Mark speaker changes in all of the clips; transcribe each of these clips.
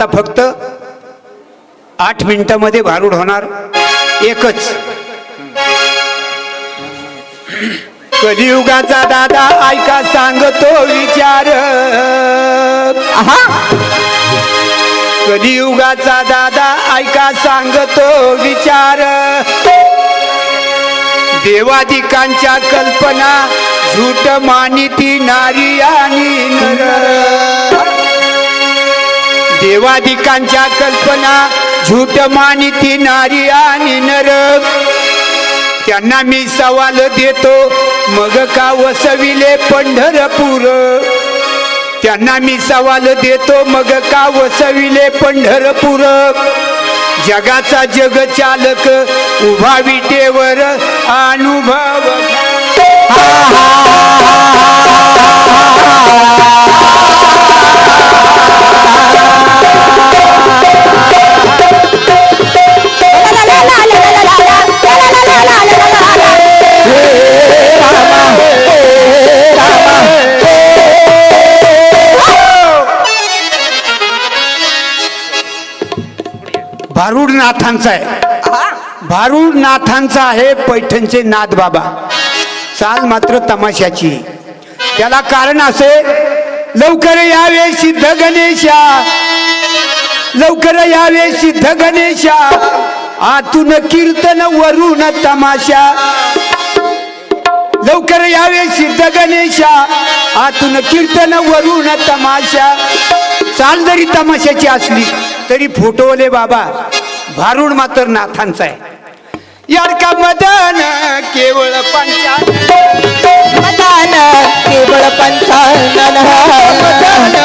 Speaker 1: आता फक्त आठ मिनिटामध्ये भारूड होणार. एकच. कलियुगाचा दादा ऐका सांगतो विचार. कलियुगाचा दादा ऐका सांगतो विचार. देवादिकांच्या कल्पना झूट मानिती नारी आणि नर. देवादिकांच्या कल्पना झूट मानिती नारी आणि नर. त्यांना मी सवाल देतो मग का वसविले पंढरपूर? त्यांना मी सवाल देतो मग का वसविले पंढरपूर? जगाचा जग चालक उभा विटेवर अनुभव भारूड नाथांचा आहे. भारूड नाथांचा आहे पैठणचे नाथ बाबा चाल मात्र तमाशाची त्याला कारण असे लवकर यावे सिद्ध गणेशा. लवकर यावे सिद्ध गणेशा. आतून कीर्तन वरून तमाशा. लवकर यावे सिद्ध गणेशा. आतून कीर्तन वरून तमाशा. चाल जरी तमाशाची असली तरी फोटोले बाबा भारूड मात्र नाथांचा आहे. यार का मदन केवळ पंचान
Speaker 2: मदान केवळ पंचानन
Speaker 1: मदन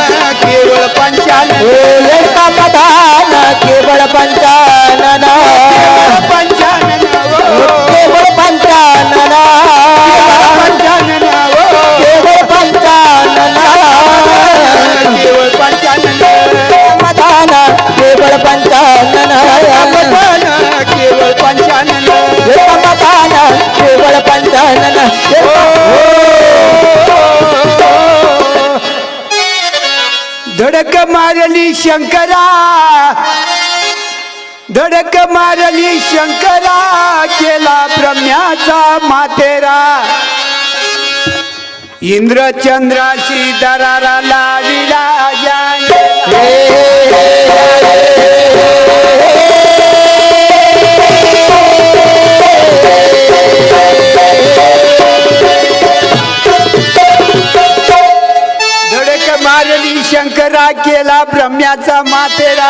Speaker 1: शंकरा. धडक मारली शंकरा केला ब्रह्म्याचा माथेरा. इंद्रचंद्राशी दरारा लाविला केला ब्रह्म्याचा माथेरा.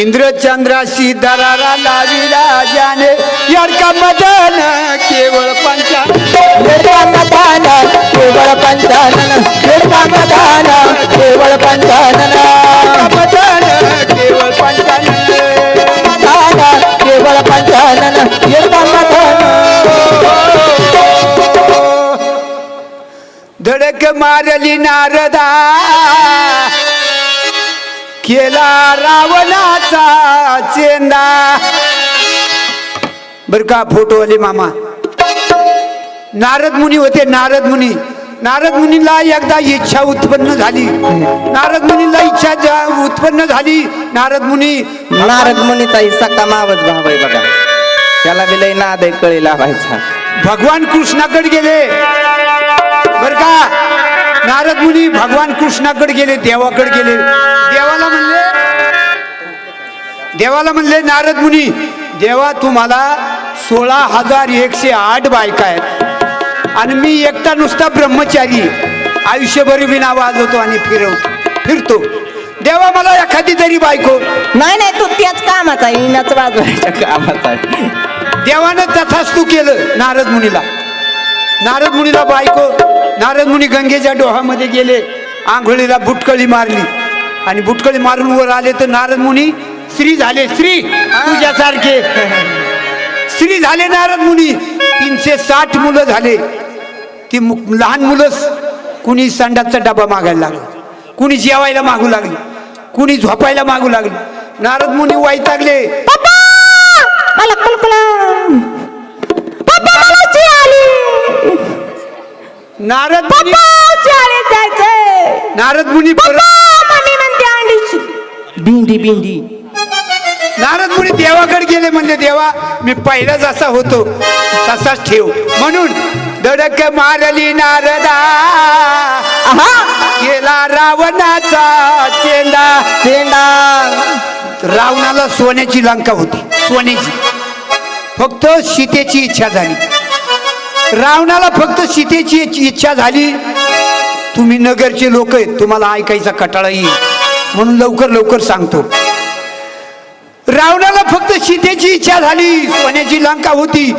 Speaker 1: इंद्रचंद्राशी दरारा लाविला जाने यारका मदन केवळ पंचा
Speaker 2: एका मदान केवळ पंचानन एका मदान केवळ पंचानन
Speaker 1: मदन केवळ पंचानन केला रावणाचा चेंदा बर का फोटोवाले मामा. नारद मुनी होते नारद मुनी. नारद मुनीला एकदा इच्छा उत्पन्न झाली. नारद मुनीला इच्छा उत्पन्न झाली. नारद मुनी
Speaker 2: नारद मुनीचाही सक्का मावच भाव आहे बघा. त्याला बी लय नाद कळी लावायचा.
Speaker 1: भगवान कृष्णाकडे गेले. बर का? नारद मुनी भगवान कृष्णाकडे गेले देवाकडे गेले. देवाला म्हणले देवाला म्हणले नारद मुनी देवा तुम्हाला सोळा हजार एकशे आठ बायका आहेत. आणि मी एकटा नुसता ब्रह्मचारी आयुष्यभर विना वाजवतो आणि फिरवतो फिरतो. देवा मला एखादी तरी बायको.
Speaker 2: नाही नाही तू त्याच कामाचा इनाच वाजवायच्या कामाचा
Speaker 1: देवानं तथास्तू केलं नारद मुनीला. नारद मुनीला बायको नारद मुनी गंगेच्या डोहामध्ये गेले आंघोळीला बुटकळी मारली. आणि बुटकळी मारून वर आले तर नारद मुनी श्री झाले श्री तुझ्यासारखे. श्री झाले नारद मुनी! तीनशे साठ मुलं झाले. ती मु- लहान मुलंच कुणी संडाचा डबा मागायला लागलं कुणी जेवायला मागू लागली कुणी झोपायला मागू लागली. नारद मुनी वैतागले.
Speaker 2: मला मला
Speaker 1: नारद मुनी नारद मुनी परत
Speaker 2: भेंडी भेंडी
Speaker 1: नारद मुनी देवाकडे गेले म्हणले देवा मी पहिला जसा होतो तसाच ठेव. म्हणून दडक मारली नारदा. केला रावणाचा चेंडा.
Speaker 2: चेंडा.
Speaker 1: रावणाला सोन्याची लंका होती सोन्याची. फक्त सीतेची इच्छा झाली. रावणाला फक्त सीतेची इच्छ- इच्छा झाली. तुम्ही नगरचे लोक आहेत तुम्हाला ऐकायचा कटाळा येईल. म्हणून लवकर लवकर सांगतो. रावणाला फक्त सीतेची इच्छा झाली. सोन्याची लंका होती.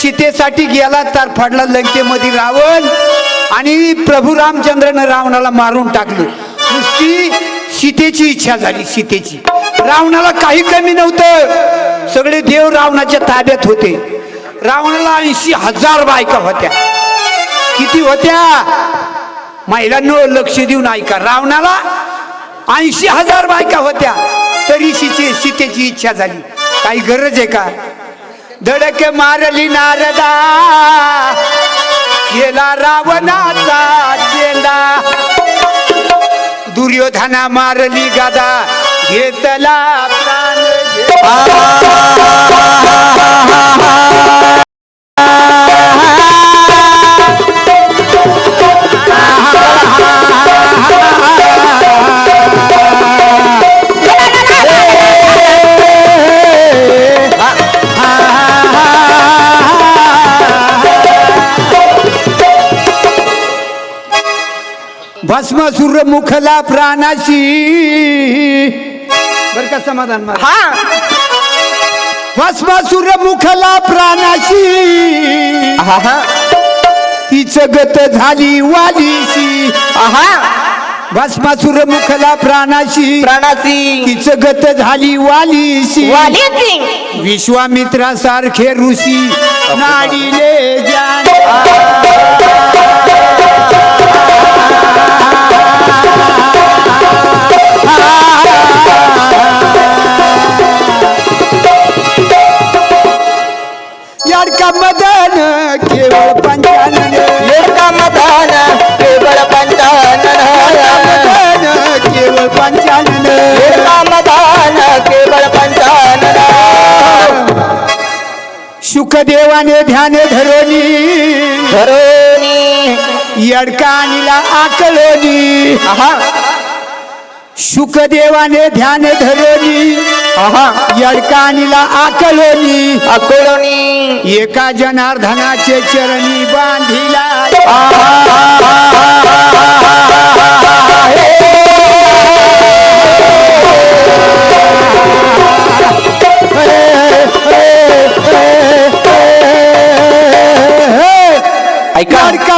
Speaker 1: सीतेसाठी गेला तर फाडला लंकेमध्ये रावण आणि प्रभू रामचंद्रनं रावणाला मारून टाकलं. नुसती सीतेची इच्छा झाली सीतेची. रावणाला काही कमी नव्हतं. सगळे देव रावणाच्या ताब्यात होते. रावणाला ऐंशी हजार बायका होत्या. किती होत्या? महिलांनो लक्ष देऊन ऐका. रावणाला ऐंशी हजार बायका होत्या. तरी सीते सीतेची इच्छा झाली. काही गरज आहे का? धडक मारली नारदा. केला रावणाचा चेंडा. दुर्योधना मारली गादा. घेतला प्राण. घे- भस्मासुर मुखला प्राणाशी. बर का समाधान मला
Speaker 2: हा.
Speaker 1: भस्मासुर मुखला प्राणाशी
Speaker 2: आहा
Speaker 1: तिच गत झाली वालीशी.
Speaker 2: आहा
Speaker 1: भस्मासुर मुखला प्राणाशी.
Speaker 2: प्राणाची
Speaker 1: तिच गत झाली वालीशी. विश्वामित्रासारखे ऋषी. नाडिले ज्ञान. पंचानन
Speaker 2: एका मतान केवळ पंचानन
Speaker 1: सुखदेवाने ध्यान धरोनी
Speaker 2: धरोनी
Speaker 1: यडका आणीला आकलोनी.
Speaker 2: आहा.
Speaker 1: सुखदेवाने ध्यान धरोनी
Speaker 2: आहा.
Speaker 1: यडका आणीला आकलोनी.
Speaker 2: अकोलोनी
Speaker 1: एका जनार्दनाचे चरणी बांधिला. यडका